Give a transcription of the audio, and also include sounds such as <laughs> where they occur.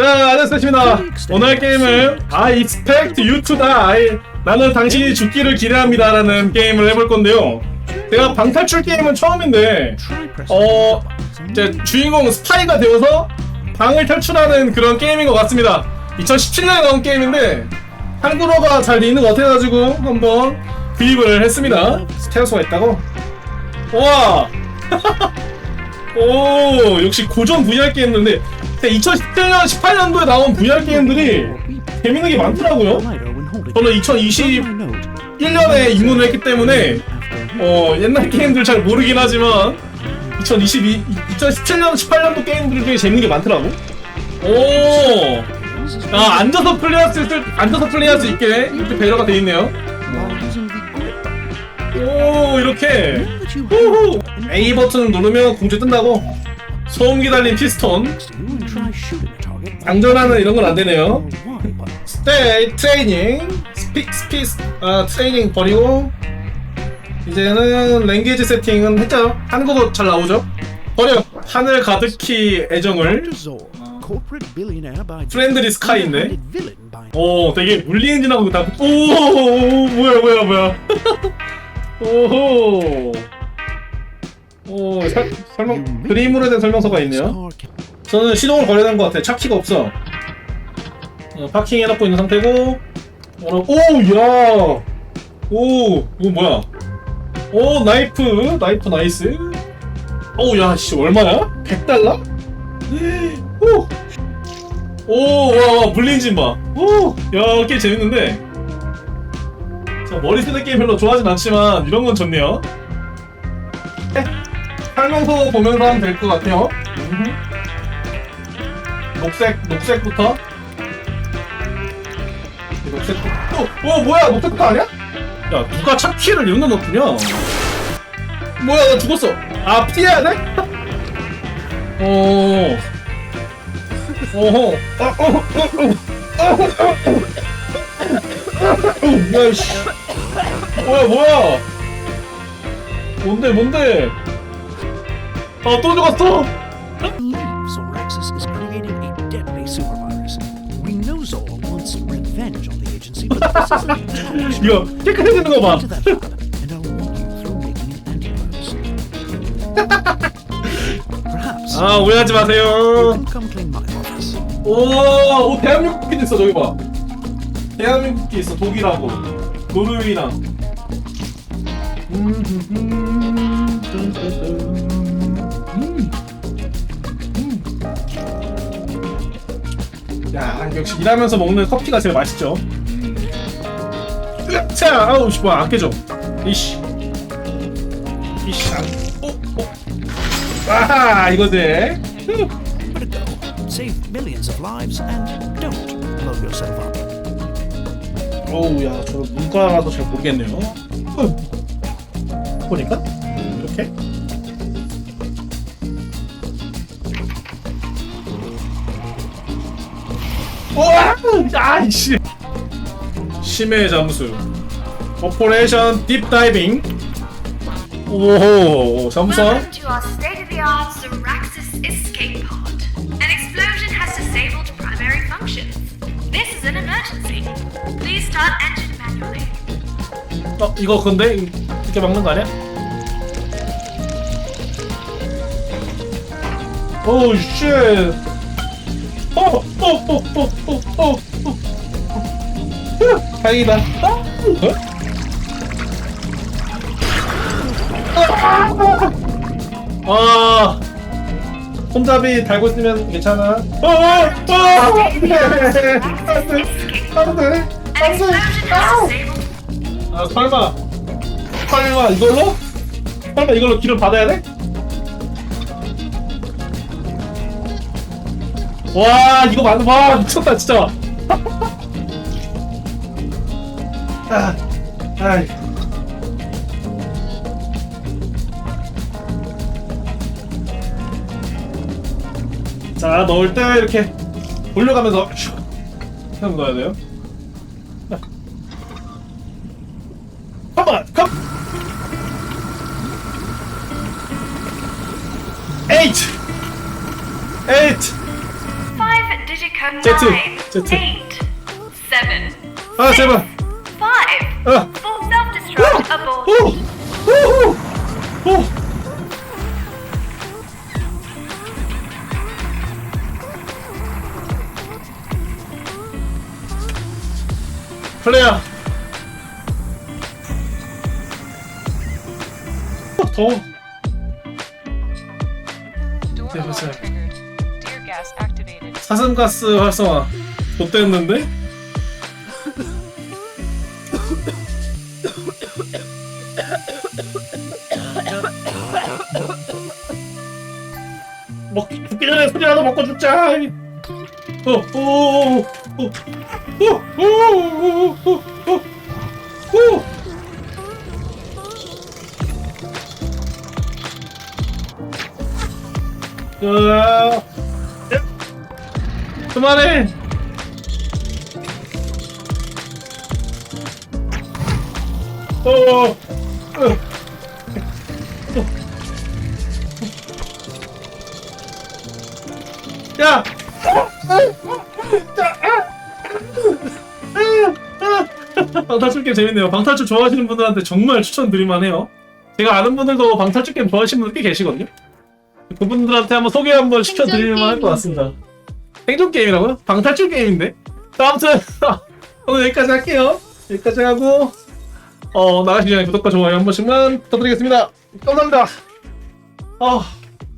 자, 안녕하십니까. 오늘 게임은 I expect you to die. 나는 당신이 죽기를 기대합니다라는 게임을 해볼 건데요. 제가 방탈출 게임은 처음인데, 어, 이제 주인공 스파이가 되어서 방을 탈출하는 그런 게임인 것 같습니다. 2017년에 나온 게임인데, 한국어가 잘돼 있는 것 같아가지고 한번 구입을 했습니다. 스테어스가 있다고? 우와! <laughs> 오, 역시 고전 VR 게임인데, 2017년, 18년도에 나온 VR 게임들이 재밌는 게 많더라고요. 저는 2021년에 입문을 했기 때문에 어, 옛날 게임들 잘 모르긴 하지만 2022, 2017년, 18년도 게임들 중에 재밌는 게 많더라고. 오, 아 앉아서 플레이할 수 있을, 앉아서 플레이할 수 있게 이렇게 배려가 돼 있네요. 오, 이렇게 후후. A 버튼 누르면 공주 뜬다고. 소음기 달린 피스톤. 장전하는 이런 건 안 되네요. 스테이 트레이닝 스피 스피 아 트레이닝 버리고 이제는 랭귀지 세팅은 했죠. 한국어 잘 나오죠. 버려 하늘 가득히 애정을 프렌드리 스카이인데 오 되게 물리엔진하고 다 오, 오 뭐야 뭐야 뭐야 <laughs> 오호 오 설, 설명 그림으로 된 설명서가 있네요. 저는 시동을 되는 것 같아. 차키가 없어. 어, 파킹 해놓고 있는 상태고. 어, 오, 야, 오, 이거 뭐야? 오, 나이프, 나이프 나이스. 오, 야, 씨, 얼마야? 100달러? <gasps> 오, 오, 와, 와, 물린진 봐. 오, 야, 꽤 재밌는데. 자, 머리 쓰는 게임 별로 좋아하진 않지만, 이런 건 좋네요. 에, 설명서 보면서 하면 될 것 같아요. 녹색, 녹색부터. 녹색, 어, 어, 뭐야, 녹색부터 아니야? 야, 누가 차키를 데 넣었냐? 뭐야, 나 죽었어. 아, 피해야 돼? 어, 어허, 아, 어, 어, 어, 어, 어, 야, 씨. 뭐야, 뭐야? 뭔데, 뭔데? 아, 또 죽었어! 이거 깨끗해지는 거 봐. 아, 오해하지 마세요. 오, 오 대한민국 국기도 있어 저기 봐. 대한민국 국기 있어 독일하고 노르웨이랑. 음, 음. 야 역시 일하면서 먹는 커피가 제일 맛있죠. 자, 아우 씨 뭐야 안 깨져. 이씨, 이씨, 안- 오, 오. 아하. But go. Save millions of lives and don't blow yourself up. 어우 야저 문과라도 잘 모르겠네요 어. 보니까 이렇게 우와 아이씨 심해 잠수 오퍼레이션 딥다이빙 오호 잠수함 Welcome to our state-of-the-art Zoraxis escape pod. An explosion has disabled primary functions. This is an emergency. Please start engine manually. 어 이거 근데 이렇게 막는 거 아니야? 오우 쉣 어, 어 어 어 어 어어 다행이다 어? 아 손잡이 달고 있으면 괜찮아 어 어 어 안돼 안돼 안돼 has disabled. 아 설마 설마 이걸로? 설마 이걸로 기름 받아야 돼? 와 이거 진짜 아, 아 자 넣을 때 이렇게 돌려가면서 슉 하는 넣어야 돼요 Come on, come. Eight. Eight. Five-digit Z, nine, Z. eight, seven, 아 제발 five. 아 Full self-destruct abort. 오! 오! 오! 플레야 어, 더워 네, 됐어요. 사슴가스 활성화 못됐는데? 먹기 죽기 전에 소리라도 먹고 죽자. 어, 어, 어, 어. 어. 으아. 그만해. 어. 어. 야. 방탈출 게임 재밌네요. 방탈출 좋아하시는 분들한테 정말 추천드릴만 해요. 제가 아는 분들도 방탈출 게임 좋아하시는 분들 꽤 계시거든요. 그분들한테 한번 소개 한번 시켜드릴만 할 것 같습니다. 생존 게임이라고요? 방탈출 게임인데? 자, 아무튼 <laughs> 오늘 여기까지 할게요. 여기까지 하고 어 나가시기 전에 구독과 좋아요 한 번씩만 부탁드리겠습니다. 감사합니다. 아